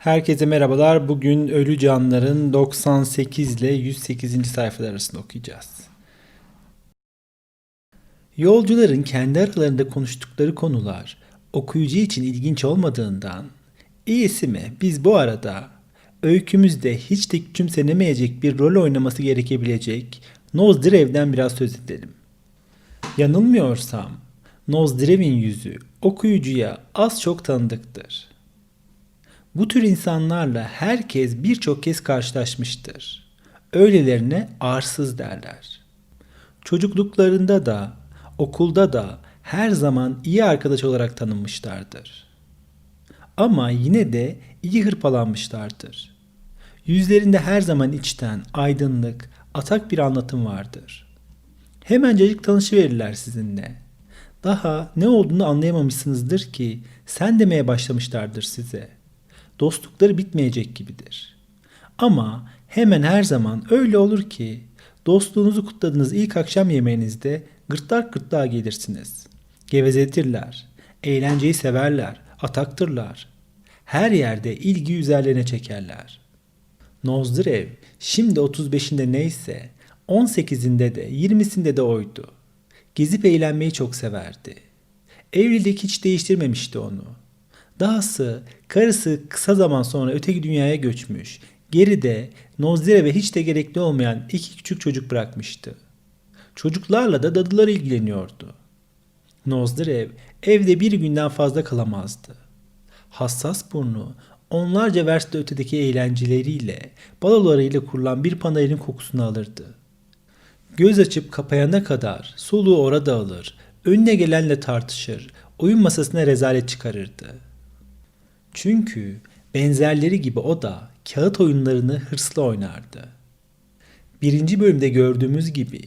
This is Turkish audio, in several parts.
Herkese merhabalar. Bugün Ölü Canlar'ın 98 ile 108. sayfalar arasında okuyacağız. Yolcuların kendi aralarında konuştukları konular okuyucu için ilginç olmadığından iyisi mi biz bu arada öykümüzde hiç de küçümsenemeyecek bir rol oynaması gerekebilecek Nozdrev'den biraz söz edelim. Yanılmıyorsam Nozdrev'in yüzü okuyucuya az çok tanıdıktır. Bu tür insanlarla herkes birçok kez karşılaşmıştır. Öylelerine arsız derler. Çocukluklarında da, okulda da her zaman iyi arkadaş olarak tanınmışlardır. Ama yine de iyi hırpalanmışlardır. Yüzlerinde her zaman içten, aydınlık, atak bir anlatım vardır. Hemencecik tanışıverirler sizinle. Daha ne olduğunu anlayamamışsınızdır ki sen demeye başlamışlardır size. Dostlukları bitmeyecek gibidir. Ama hemen her zaman öyle olur ki dostluğunuzu kutladığınız ilk akşam yemeğinizde gırtlak gırtlağa gelirsiniz. Gevezetirler, eğlenceyi severler, ataktırlar. Her yerde ilgi üzerlerine çekerler. Nozdrev şimdi 35'inde neyse 18'inde de 20'sinde de oydu. Gezip eğlenmeyi çok severdi. Evlilik hiç değiştirmemişti onu. Dahası karısı kısa zaman sonra öteki dünyaya göçmüş. Geride Nozdrev'e hiç de gerekli olmayan iki küçük çocuk bırakmıştı. Çocuklarla da dadılar ilgileniyordu. Nozdrev evde bir günden fazla kalamazdı. Hassas burnu onlarca verste ötedeki eğlenceleriyle, balolarıyla kurulan bir panayırın kokusunu alırdı. Göz açıp kapayana kadar soluğu orada alır, önüne gelenle tartışır, oyun masasına rezalet çıkarırdı. Çünkü benzerleri gibi o da kağıt oyunlarını hırsla oynardı. Birinci bölümde gördüğümüz gibi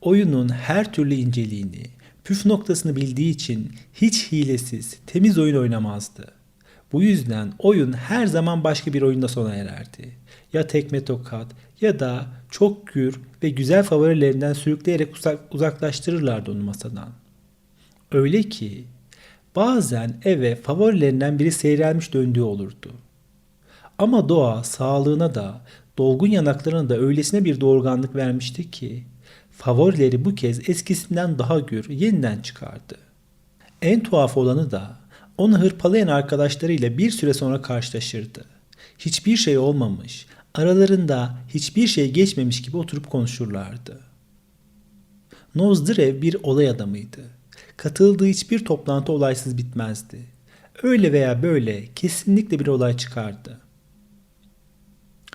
oyunun her türlü inceliğini, püf noktasını bildiği için hiç hilesiz, temiz oyun oynamazdı. Bu yüzden oyun her zaman başka bir oyunda sona ererdi. Ya tekme tokat ya da çok gür ve güzel favorilerinden sürükleyerek uzak, uzaklaştırırlardı onu masadan. Öyle ki bazen eve favorilerinden biri seyrelmiş döndüğü olurdu. Ama doğa sağlığına da dolgun yanaklarına da öylesine bir doğurganlık vermişti ki favorileri bu kez eskisinden daha gür yeniden çıkardı. En tuhaf olanı da onu hırpalayan arkadaşlarıyla bir süre sonra karşılaşırdı. Hiçbir şey olmamış, aralarında hiçbir şey geçmemiş gibi oturup konuşurlardı. Nozdrev bir olay adamıydı. Katıldığı hiçbir toplantı olaysız bitmezdi. Öyle veya böyle kesinlikle bir olay çıkardı.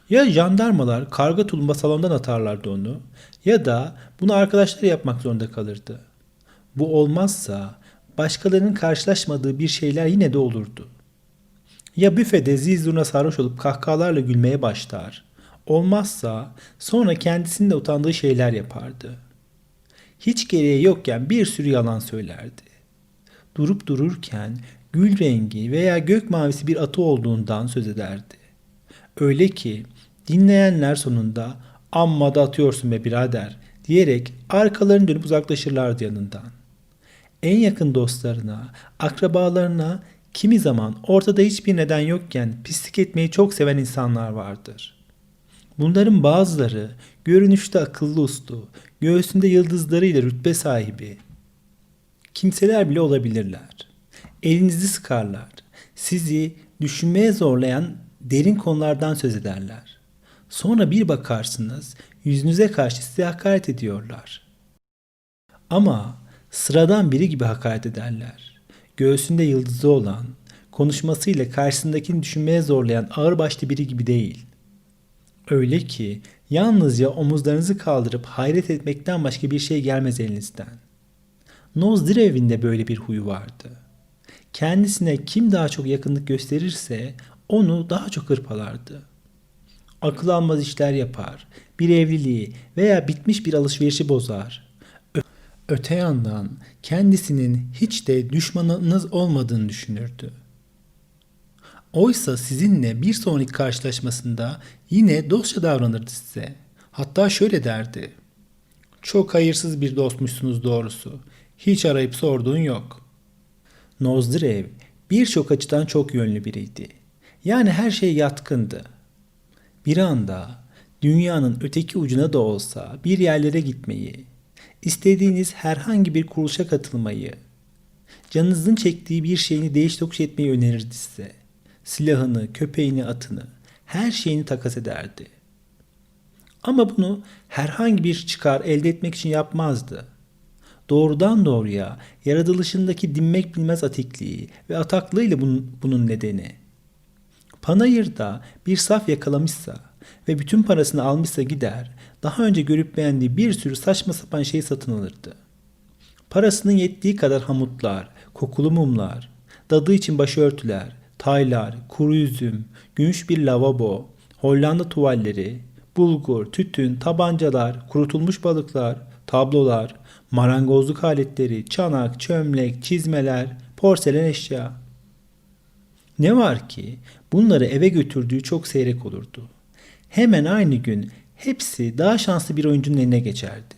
Ya jandarmalar karga tulumba salondan atarlardı onu ya da bunu arkadaşları yapmak zorunda kalırdı. Bu olmazsa başkalarının karşılaşmadığı bir şeyler yine de olurdu. Ya büfede zizurna sarhoş olup kahkahalarla gülmeye başlar. Olmazsa sonra kendisinde utandığı şeyler yapardı. Hiç gereği yokken bir sürü yalan söylerdi. Durup dururken gül rengi veya gök mavisi bir atı olduğundan söz ederdi. Öyle ki dinleyenler sonunda amma da atıyorsun be birader diyerek arkalarını dönüp uzaklaşırlardı yanından. En yakın dostlarına, akrabalarına kimi zaman ortada hiçbir neden yokken pislik etmeyi çok seven insanlar vardır. Bunların bazıları görünüşte akıllı uslu, göğsünde yıldızlarıyla rütbe sahibi. Kimseler bile olabilirler. Elinizi sıkarlar. Sizi düşünmeye zorlayan derin konulardan söz ederler. Sonra bir bakarsınız yüzünüze karşı size hakaret ediyorlar. Ama sıradan biri gibi hakaret ederler. Göğsünde yıldızı olan, konuşmasıyla karşısındakini düşünmeye zorlayan ağırbaşlı biri gibi değil. Öyle ki yalnızca omuzlarınızı kaldırıp hayret etmekten başka bir şey gelmez elinizden. Nozdrev'in de böyle bir huyu vardı. Kendisine kim daha çok yakınlık gösterirse onu daha çok hırpalardı. Akıl almaz işler yapar, bir evliliği veya bitmiş bir alışverişi bozar. Ö- Öte yandan kendisinin hiç de düşmanınız olmadığını düşünürdü. Oysa sizinle bir sonraki karşılaşmasında yine dostça davranırdı size. Hatta şöyle derdi. Çok hayırsız bir dostmuşsunuz doğrusu. Hiç arayıp sorduğun yok. Nozdrev birçok açıdan çok yönlü biriydi. Yani her şey yatkındı. Bir anda dünyanın öteki ucuna da olsa bir yerlere gitmeyi, istediğiniz herhangi bir kuruluşa katılmayı, canınızın çektiği bir şeyini değiş tokuş etmeyi önerirdi size. Silahını, köpeğini, atını, her şeyini takas ederdi. Ama bunu herhangi bir çıkar elde etmek için yapmazdı. Doğrudan doğruya yaratılışındaki dinmek bilmez atikliği ve ataklığıyla bunun, bunun nedeni. Panayır'da bir saf yakalamışsa ve bütün parasını almışsa gider, daha önce görüp beğendiği bir sürü saçma sapan şey satın alırdı. Parasının yettiği kadar hamutlar, kokulu mumlar, dadı için başörtüler, taylar, kuru üzüm, gümüş bir lavabo, Hollanda tuvalleri, bulgur, tütün, tabancalar, kurutulmuş balıklar, tablolar, marangozluk aletleri, çanak, çömlek, çizmeler, porselen eşya. Ne var ki bunları eve götürdüğü çok seyrek olurdu. Hemen aynı gün hepsi daha şanslı bir oyuncunun eline geçerdi.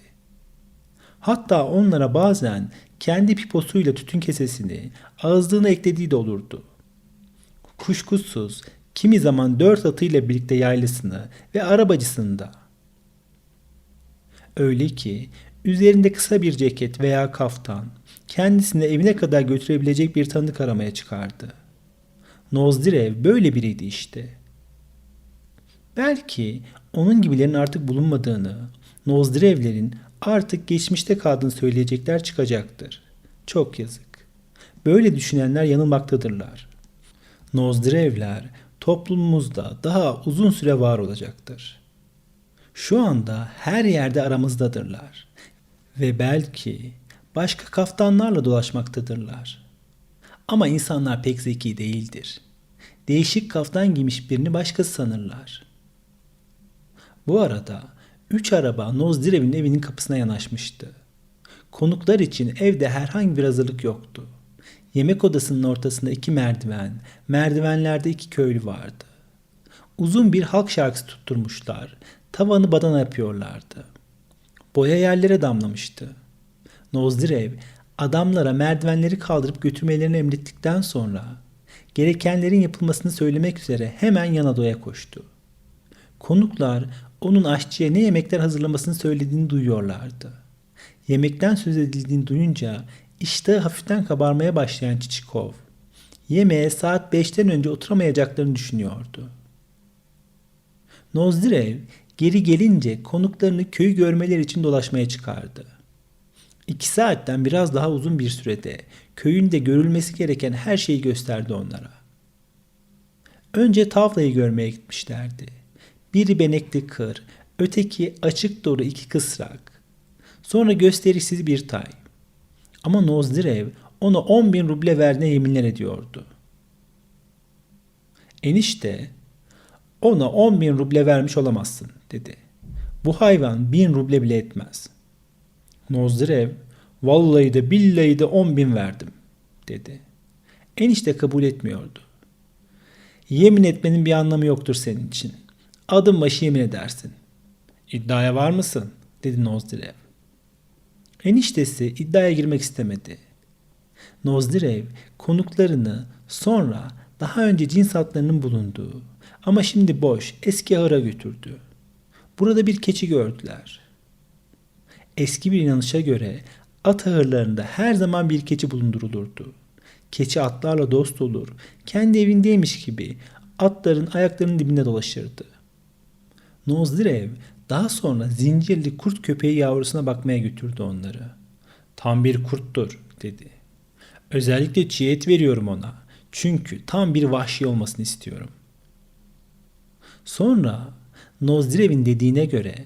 Hatta onlara bazen kendi piposuyla tütün kesesini ağızlığına eklediği de olurdu. Kuşkusuz kimi zaman dört atıyla birlikte yaylasını ve arabacısını da. Öyle ki üzerinde kısa bir ceket veya kaftan kendisini evine kadar götürebilecek bir tanıdık aramaya çıkardı. Nozdirev böyle biriydi işte. Belki onun gibilerin artık bulunmadığını, Nozdirevlerin artık geçmişte kaldığını söyleyecekler çıkacaktır. Çok yazık. Böyle düşünenler yanılmaktadırlar. Nozdirevler toplumumuzda daha uzun süre var olacaktır. Şu anda her yerde aramızdadırlar ve belki başka kaftanlarla dolaşmaktadırlar. Ama insanlar pek zeki değildir. Değişik kaftan giymiş birini başkası sanırlar. Bu arada üç araba Nozdirev'in evinin kapısına yanaşmıştı. Konuklar için evde herhangi bir hazırlık yoktu. Yemek odasının ortasında iki merdiven, merdivenlerde iki köylü vardı. Uzun bir halk şarkısı tutturmuşlar, tavanı badana yapıyorlardı. Boya yerlere damlamıştı. Nozdirev adamlara merdivenleri kaldırıp götürmelerini emrettikten sonra gerekenlerin yapılmasını söylemek üzere hemen yan odaya koştu. Konuklar onun aşçıya ne yemekler hazırlamasını söylediğini duyuyorlardı. Yemekten söz edildiğini duyunca iştahı hafiften kabarmaya başlayan Çiçikov, yemeğe saat 5'ten önce oturamayacaklarını düşünüyordu. Nozdirev geri gelince konuklarını köyü görmeleri için dolaşmaya çıkardı. İki saatten biraz daha uzun bir sürede köyünde görülmesi gereken her şeyi gösterdi onlara. Önce tavlayı görmeye gitmişlerdi. Biri benekli kır, öteki açık doğru iki kısrak. Sonra gösterişsiz bir tay. Ama Nozdirev ona 10 bin ruble verdiğine yeminler ediyordu. Enişte ona 10 bin ruble vermiş olamazsın dedi. Bu hayvan bin ruble bile etmez. Nozdirev vallahi de billahi de 10 bin verdim dedi. Enişte kabul etmiyordu. Yemin etmenin bir anlamı yoktur senin için. Adım başı yemin edersin. İddiaya var mısın? dedi Nozdirev. Eniştesi iddiaya girmek istemedi. Nozdirev konuklarını sonra daha önce cins atlarının bulunduğu ama şimdi boş eski ahıra götürdü. Burada bir keçi gördüler. Eski bir inanışa göre at ahırlarında her zaman bir keçi bulundurulurdu. Keçi atlarla dost olur, kendi evindeymiş gibi atların ayaklarının dibinde dolaşırdı. Nozdirev daha sonra zincirli kurt köpeği yavrusuna bakmaya götürdü onları. Tam bir kurttur dedi. Özellikle çiğ et veriyorum ona. Çünkü tam bir vahşi olmasını istiyorum. Sonra Nozdirev'in dediğine göre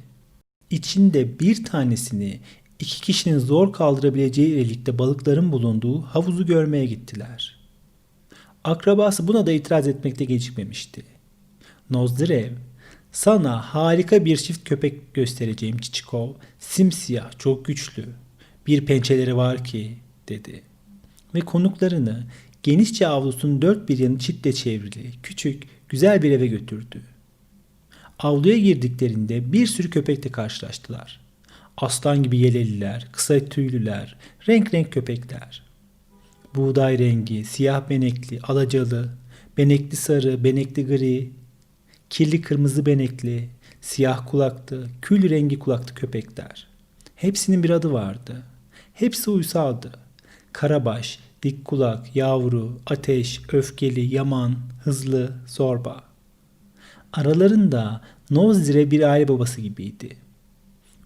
içinde bir tanesini iki kişinin zor kaldırabileceği iyilikte balıkların bulunduğu havuzu görmeye gittiler. Akrabası buna da itiraz etmekte gecikmemişti. Nozdirev sana harika bir çift köpek göstereceğim Çiçikov. Simsiyah, çok güçlü. Bir pençeleri var ki, dedi. Ve konuklarını genişçe avlusunun dört bir yanı çitle çevrili, küçük, güzel bir eve götürdü. Avluya girdiklerinde bir sürü köpekle karşılaştılar. Aslan gibi yeleliler, kısa tüylüler, renk renk köpekler. Buğday rengi, siyah benekli, alacalı, benekli sarı, benekli gri, kirli kırmızı benekli, siyah kulaklı, kül rengi kulaklı köpekler. Hepsinin bir adı vardı. Hepsi uysaldı. Karabaş, dik kulak, yavru, ateş, öfkeli, yaman, hızlı, zorba. Aralarında Nozdire bir aile babası gibiydi.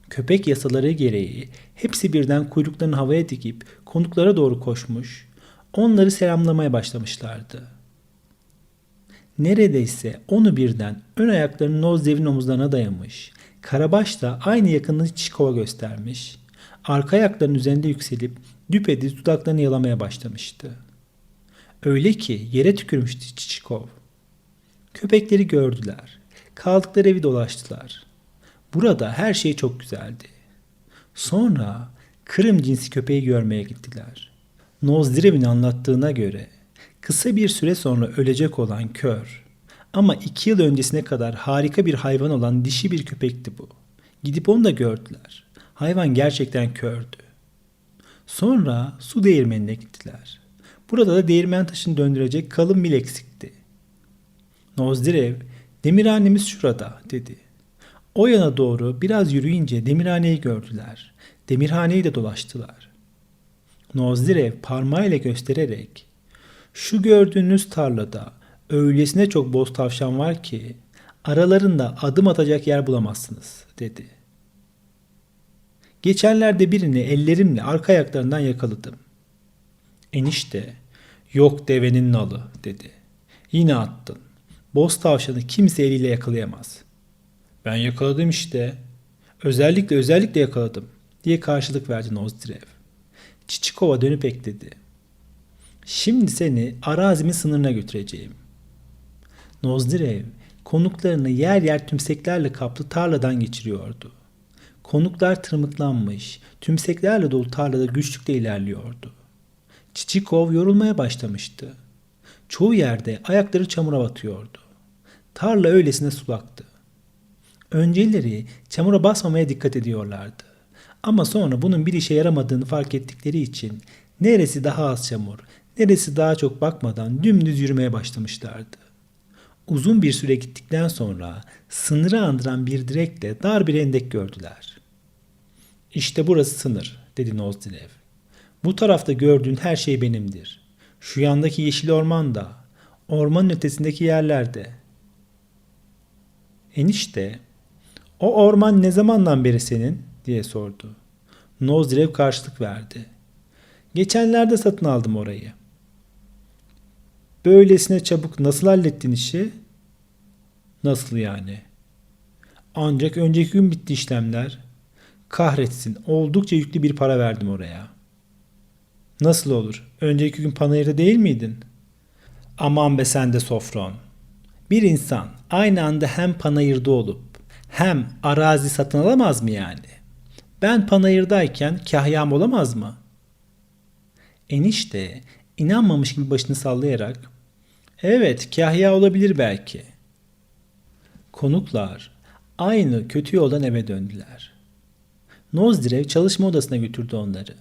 Köpek yasaları gereği hepsi birden kuyruklarını havaya dikip konuklara doğru koşmuş, onları selamlamaya başlamışlardı. Neredeyse onu birden ön ayaklarını Nozdev'in omuzlarına dayamış, Karabaş da aynı yakınlığı Çikova göstermiş, arka ayaklarının üzerinde yükselip düpedüz dudaklarını yalamaya başlamıştı. Öyle ki yere tükürmüştü Çiçikov. Köpekleri gördüler. Kaldıkları evi dolaştılar. Burada her şey çok güzeldi. Sonra Kırım cinsi köpeği görmeye gittiler. Nozdirev'in anlattığına göre kısa bir süre sonra ölecek olan kör ama iki yıl öncesine kadar harika bir hayvan olan dişi bir köpekti bu. Gidip onu da gördüler. Hayvan gerçekten kördü. Sonra su değirmenine gittiler. Burada da değirmen taşını döndürecek kalın mil eksikti. Nozdirev, demirhanemiz şurada dedi. O yana doğru biraz yürüyünce demirhaneyi gördüler. Demirhaneyi de dolaştılar. Nozdirev parmağıyla göstererek şu gördüğünüz tarlada öylesine çok boz tavşan var ki aralarında adım atacak yer bulamazsınız dedi. Geçenlerde birini ellerimle arka ayaklarından yakaladım. Enişte yok devenin nalı dedi. Yine attın. Boz tavşanı kimse eliyle yakalayamaz. Ben yakaladım işte. Özellikle özellikle yakaladım diye karşılık verdi Nozdirev. Çiçikova dönüp ekledi. Şimdi seni arazimin sınırına götüreceğim. Nozdirev konuklarını yer yer tümseklerle kaplı tarladan geçiriyordu. Konuklar tırmıklanmış, tümseklerle dolu tarlada güçlükle ilerliyordu. Çiçikov yorulmaya başlamıştı. Çoğu yerde ayakları çamura batıyordu. Tarla öylesine sulaktı. Önceleri çamura basmamaya dikkat ediyorlardı. Ama sonra bunun bir işe yaramadığını fark ettikleri için neresi daha az çamur, neresi daha çok bakmadan dümdüz yürümeye başlamışlardı. Uzun bir süre gittikten sonra sınırı andıran bir direkle dar bir endek gördüler. İşte burası sınır, dedi Nozdilev. Bu tarafta gördüğün her şey benimdir. Şu yandaki yeşil orman da, ormanın ötesindeki yerlerde. Enişte, o orman ne zamandan beri senin? diye sordu. Nozdirev karşılık verdi. Geçenlerde satın aldım orayı. Böylesine çabuk nasıl hallettin işi? Nasıl yani? Ancak önceki gün bitti işlemler. Kahretsin oldukça yüklü bir para verdim oraya. Nasıl olur? Önceki gün panayırda değil miydin? Aman be sen de Sofron. Bir insan aynı anda hem panayırda olup hem arazi satın alamaz mı yani? Ben panayırdayken kahyam olamaz mı? Enişte inanmamış gibi başını sallayarak evet kahya olabilir belki. Konuklar aynı kötü yoldan eve döndüler. Nozdirev çalışma odasına götürdü onları.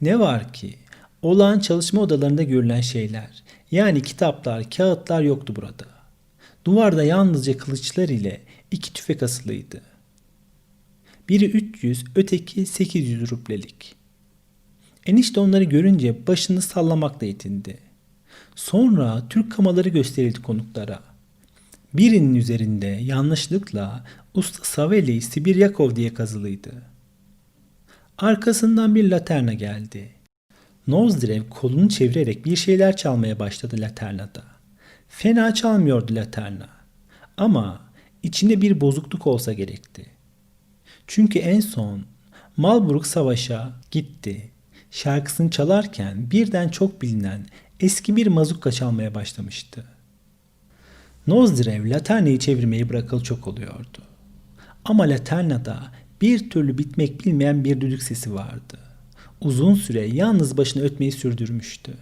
Ne var ki olağan çalışma odalarında görülen şeyler yani kitaplar, kağıtlar yoktu burada. Duvarda yalnızca kılıçlar ile iki tüfek asılıydı. Biri 300, öteki 800 rublelik. Enişte onları görünce başını sallamakla yetindi. Sonra Türk kamaları gösterildi konuklara. Birinin üzerinde yanlışlıkla Usta Saveli Sibiryakov diye kazılıydı. Arkasından bir laterna geldi. Nozdirev kolunu çevirerek bir şeyler çalmaya başladı laternada. Fena çalmıyordu laterna. Ama içinde bir bozukluk olsa gerekti. Çünkü en son Malburg Savaş'a gitti. Şarkısını çalarken birden çok bilinen eski bir mazukka çalmaya başlamıştı. Nozdirev Laterna'yı çevirmeyi bırakalı çok oluyordu. Ama Laterna'da bir türlü bitmek bilmeyen bir düdük sesi vardı. Uzun süre yalnız başına ötmeyi sürdürmüştü.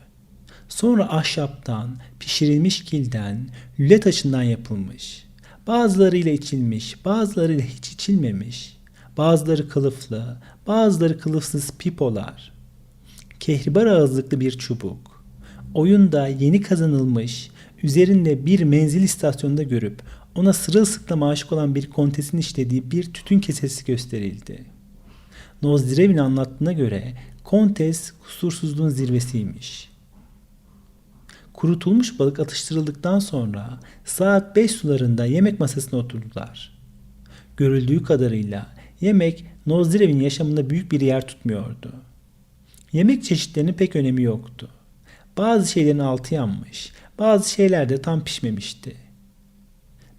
Sonra ahşaptan, pişirilmiş kilden, lüle taşından yapılmış. Bazılarıyla içilmiş, bazılarıyla hiç içilmemiş. Bazıları kılıflı, bazıları kılıfsız pipolar. Kehribar ağızlıklı bir çubuk. Oyunda yeni kazanılmış, üzerinde bir menzil istasyonunda görüp ona sırılsıklam aşık olan bir kontesin işlediği bir tütün kesesi gösterildi. Nozdrev'in anlattığına göre kontes kusursuzluğun zirvesiymiş. Kurutulmuş balık atıştırıldıktan sonra saat 5 sularında yemek masasına oturdular. Görüldüğü kadarıyla yemek Nozdrev'in yaşamında büyük bir yer tutmuyordu. Yemek çeşitlerinin pek önemi yoktu. Bazı şeylerin altı yanmış, bazı şeyler de tam pişmemişti.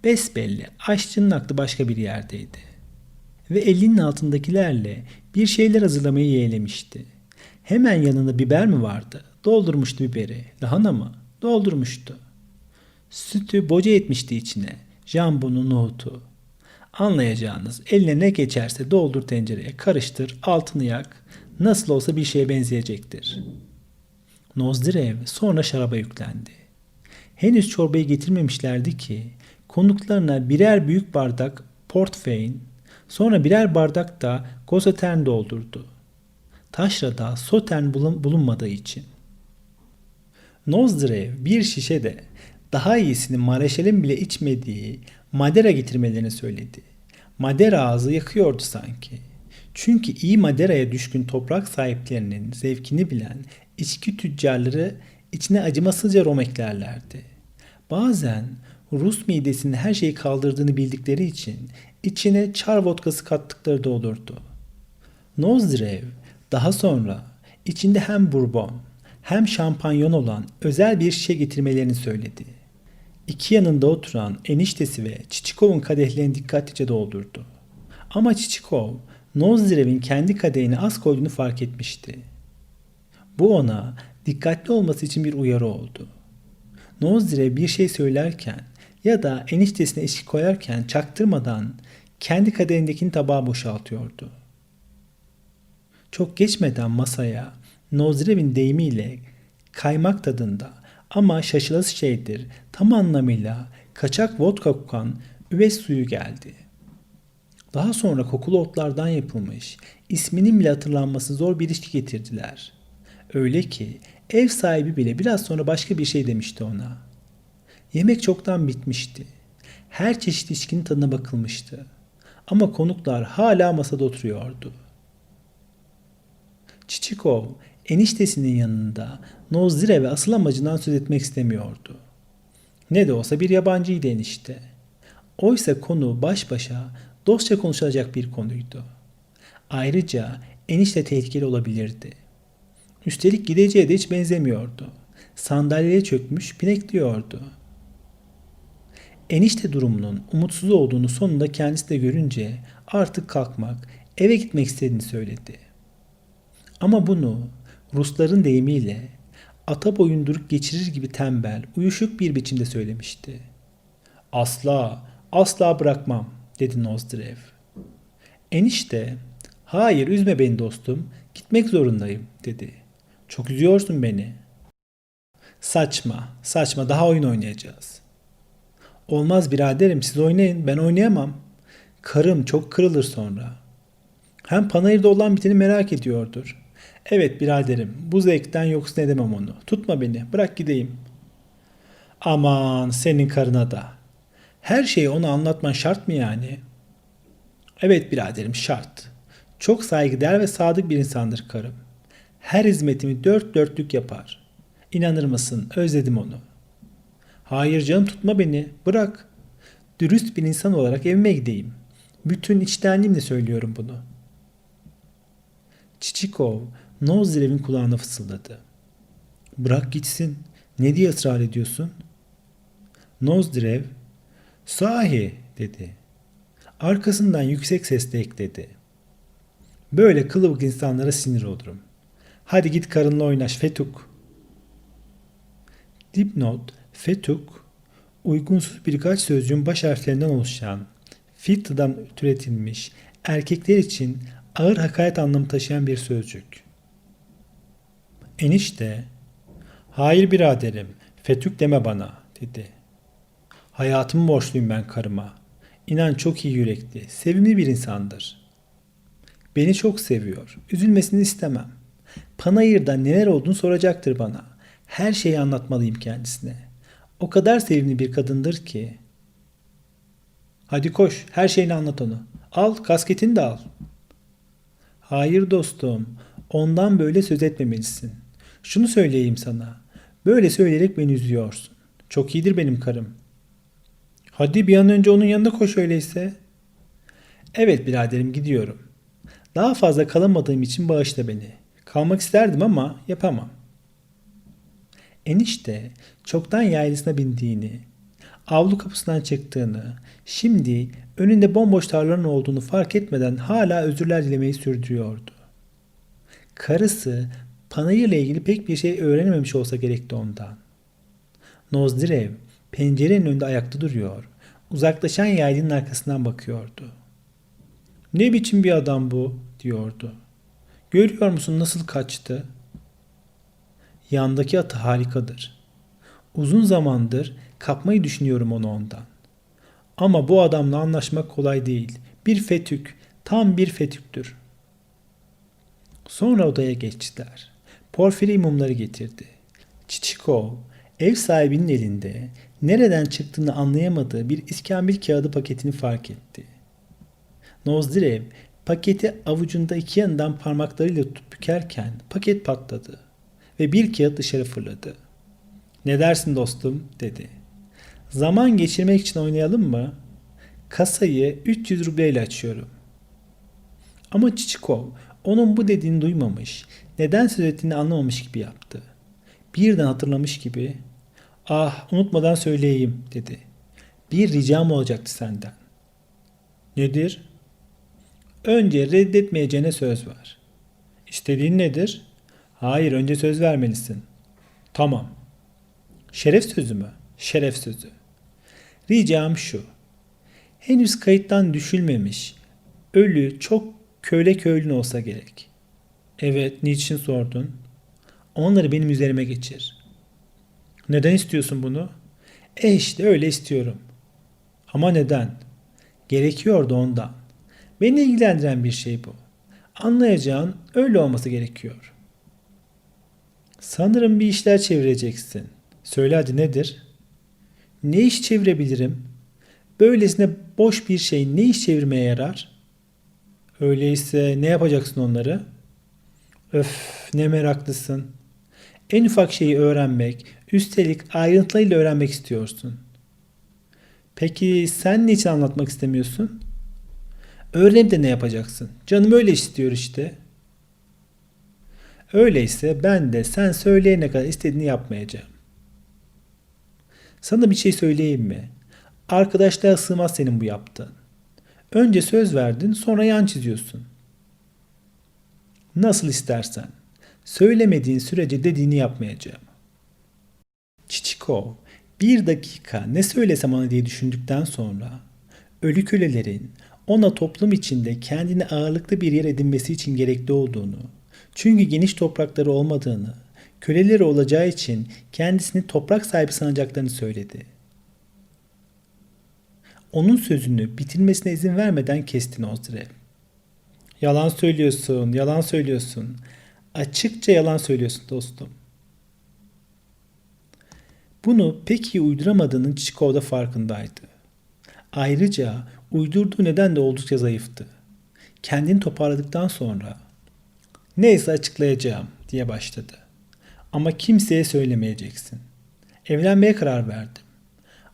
Besbelli aşçının aklı başka bir yerdeydi. Ve elinin altındakilerle bir şeyler hazırlamayı yeğlemişti. Hemen yanında biber mi vardı? Doldurmuştu biberi. Lahana mı? Doldurmuştu. Sütü boca etmişti içine. Jambonu, nohutu. Anlayacağınız eline ne geçerse doldur tencereye karıştır altını yak. Nasıl olsa bir şeye benzeyecektir. Nozdirev sonra şaraba yüklendi. Henüz çorbayı getirmemişlerdi ki konuklarına birer büyük bardak portfein sonra birer bardak da gosatern doldurdu. Taşra'da bulun- bulunmadığı için. Nozdirev bir şişe de daha iyisini Mareşal'in bile içmediği Madera getirmelerini söyledi. Madera ağzı yakıyordu sanki. Çünkü iyi Madera'ya düşkün toprak sahiplerinin zevkini bilen içki tüccarları içine acımasızca rom eklerlerdi. Bazen Rus midesinin her şeyi kaldırdığını bildikleri için içine çar vodkası kattıkları da olurdu. Nozdrev daha sonra içinde hem bourbon hem şampanyon olan özel bir şişe getirmelerini söyledi. İki yanında oturan eniştesi ve Çiçikov'un kadehlerini dikkatlice doldurdu. Ama Çiçikov, Nozdrev'in kendi kadehini az koyduğunu fark etmişti. Bu ona dikkatli olması için bir uyarı oldu. Nozdrev bir şey söylerken ya da eniştesine eşlik koyarken çaktırmadan kendi kadehindekini tabağa boşaltıyordu. Çok geçmeden masaya Nozdrev'in deyimiyle kaymak tadında ama şaşılası şeydir tam anlamıyla kaçak vodka kokan üves suyu geldi. Daha sonra kokulu otlardan yapılmış, isminin bile hatırlanması zor bir içki getirdiler. Öyle ki ev sahibi bile biraz sonra başka bir şey demişti ona. Yemek çoktan bitmişti. Her çeşit içkinin tadına bakılmıştı. Ama konuklar hala masada oturuyordu. Çiçikov eniştesinin yanında Nozdire ve asıl amacından söz etmek istemiyordu. Ne de olsa bir yabancıydı enişte. Oysa konu baş başa dostça konuşulacak bir konuydu. Ayrıca enişte tehlikeli olabilirdi. Üstelik gideceğe de hiç benzemiyordu. Sandalyeye çökmüş pinekliyordu. Enişte durumunun umutsuz olduğunu sonunda kendisi de görünce artık kalkmak, eve gitmek istediğini söyledi. Ama bunu Rusların deyimiyle ata boyunduruk geçirir gibi tembel, uyuşuk bir biçimde söylemişti. Asla, asla bırakmam dedi Nozdrev. Enişte, hayır üzme beni dostum, gitmek zorundayım dedi. Çok üzüyorsun beni. Saçma, saçma daha oyun oynayacağız. Olmaz biraderim siz oynayın ben oynayamam. Karım çok kırılır sonra. Hem panayırda olan biteni merak ediyordur. Evet biraderim bu zevkten yoksun edemem onu. Tutma beni bırak gideyim. Aman senin karına da. Her şeyi ona anlatman şart mı yani? Evet biraderim şart. Çok saygıdeğer ve sadık bir insandır karım. Her hizmetimi dört dörtlük yapar. İnanır mısın özledim onu. Hayır canım tutma beni bırak. Dürüst bir insan olarak evime gideyim. Bütün içtenliğimle söylüyorum bunu. Çiçikov Nozdrev'in kulağına fısıldadı. Bırak gitsin. Ne diye ısrar ediyorsun? Nozdrev, sahi dedi. Arkasından yüksek sesle ekledi. Böyle kılıbık insanlara sinir olurum. Hadi git karınla oynaş Fetuk. Dipnot, Fetuk, uygunsuz birkaç sözcüğün baş harflerinden oluşan, fittadan türetilmiş, erkekler için ağır hakaret anlamı taşıyan bir sözcük. Enişte, hayır biraderim, Fetük deme bana, dedi. Hayatımı borçluyum ben karıma. İnan çok iyi yürekli, sevimli bir insandır. Beni çok seviyor, üzülmesini istemem. Panayır'da neler olduğunu soracaktır bana. Her şeyi anlatmalıyım kendisine. O kadar sevimli bir kadındır ki. Hadi koş, her şeyini anlat onu. Al, kasketini de al. Hayır dostum, ondan böyle söz etmemelisin. Şunu söyleyeyim sana. Böyle söyleyerek beni üzüyorsun. Çok iyidir benim karım. Hadi bir an önce onun yanına koş öyleyse. Evet biraderim gidiyorum. Daha fazla kalamadığım için bağışla beni. Kalmak isterdim ama yapamam. Enişte çoktan yaylısına bindiğini, avlu kapısından çıktığını, şimdi önünde bomboş tarlaların olduğunu fark etmeden hala özürler dilemeyi sürdürüyordu. Karısı panayırla ilgili pek bir şey öğrenememiş olsa gerekti ondan. Nozdirev pencerenin önünde ayakta duruyor, uzaklaşan yaylının arkasından bakıyordu. Ne biçim bir adam bu diyordu. Görüyor musun nasıl kaçtı? Yandaki atı harikadır. Uzun zamandır kapmayı düşünüyorum onu ondan. Ama bu adamla anlaşmak kolay değil. Bir fetük, tam bir fetüktür. Sonra odaya geçtiler. Porfiri mumları getirdi. Çiçikov, ev sahibinin elinde nereden çıktığını anlayamadığı bir iskambil kağıdı paketini fark etti. Nozdirev paketi avucunda iki yanından parmaklarıyla tutup bükerken paket patladı ve bir kağıt dışarı fırladı. Ne dersin dostum dedi. Zaman geçirmek için oynayalım mı? Kasayı 300 rubleyle açıyorum. Ama Çiçikov onun bu dediğini duymamış, neden söz ettiğini anlamamış gibi yaptı. Birden hatırlamış gibi, ah unutmadan söyleyeyim dedi. Bir ricam olacaktı senden. Nedir? Önce reddetmeyeceğine söz ver. İstediğin nedir? Hayır önce söz vermelisin. Tamam. Şeref sözü mü? Şeref sözü. Ricam şu. Henüz kayıttan düşülmemiş, ölü çok köle köylün olsa gerek. Evet, niçin sordun? Onları benim üzerime geçir. Neden istiyorsun bunu? E işte öyle istiyorum. Ama neden? Gerekiyordu ondan. Beni ilgilendiren bir şey bu. Anlayacağın öyle olması gerekiyor. Sanırım bir işler çevireceksin. Söyle hadi nedir? Ne iş çevirebilirim? Böylesine boş bir şey ne iş çevirmeye yarar? Öyleyse ne yapacaksın onları? Öf ne meraklısın. En ufak şeyi öğrenmek, üstelik ayrıntılarıyla öğrenmek istiyorsun. Peki sen niçin anlatmak istemiyorsun? Öğrenip ne yapacaksın? Canım öyle istiyor işte. Öyleyse ben de sen söyleyene kadar istediğini yapmayacağım. Sana bir şey söyleyeyim mi? Arkadaşlığa sığmaz senin bu yaptığın. Önce söz verdin sonra yan çiziyorsun. Nasıl istersen. Söylemediğin sürece dediğini yapmayacağım. Çiçikov bir dakika ne söylesem ona diye düşündükten sonra ölü kölelerin ona toplum içinde kendine ağırlıklı bir yer edinmesi için gerekli olduğunu, çünkü geniş toprakları olmadığını, köleleri olacağı için kendisini toprak sahibi sanacaklarını söyledi. Onun sözünü bitirmesine izin vermeden kesti Nozdirev. Yalan söylüyorsun, yalan söylüyorsun. Açıkça yalan söylüyorsun dostum. Bunu pek iyi uyduramadığının Çiçikov da farkındaydı. Ayrıca uydurduğu neden de oldukça zayıftı. Kendini toparladıktan sonra neyse açıklayacağım diye başladı. Ama kimseye söylemeyeceksin. Evlenmeye karar verdim.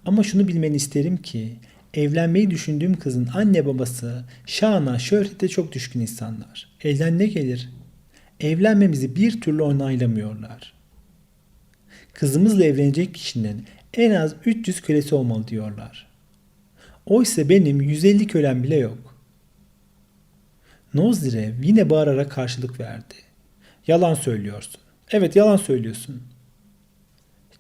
Ama şunu bilmeni isterim ki evlenmeyi düşündüğüm kızın anne babası şana şöhrete çok düşkün insanlar. Elden ne gelir? Evlenmemizi bir türlü onaylamıyorlar. Kızımızla evlenecek kişinin en az 300 kölesi olmalı diyorlar. Oysa benim 150 kölem bile yok. Nozdirev yine bağırarak karşılık verdi. Yalan söylüyorsun. Evet yalan söylüyorsun.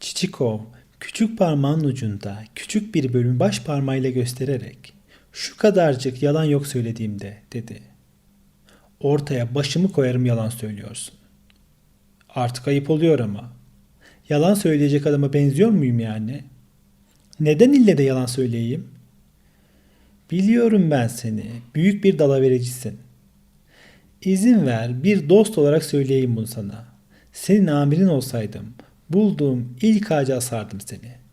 Çiçikov küçük parmağın ucunda küçük bir bölüm baş parmağıyla göstererek şu kadarcık yalan yok söylediğimde dedi. Ortaya başımı koyarım yalan söylüyorsun. Artık ayıp oluyor ama. Yalan söyleyecek adama benziyor muyum yani? Neden ille de yalan söyleyeyim? Biliyorum ben seni. Büyük bir dalavericisin. İzin ver bir dost olarak söyleyeyim bunu sana. Senin amirin olsaydım bulduğum ilk ağaca asardım seni.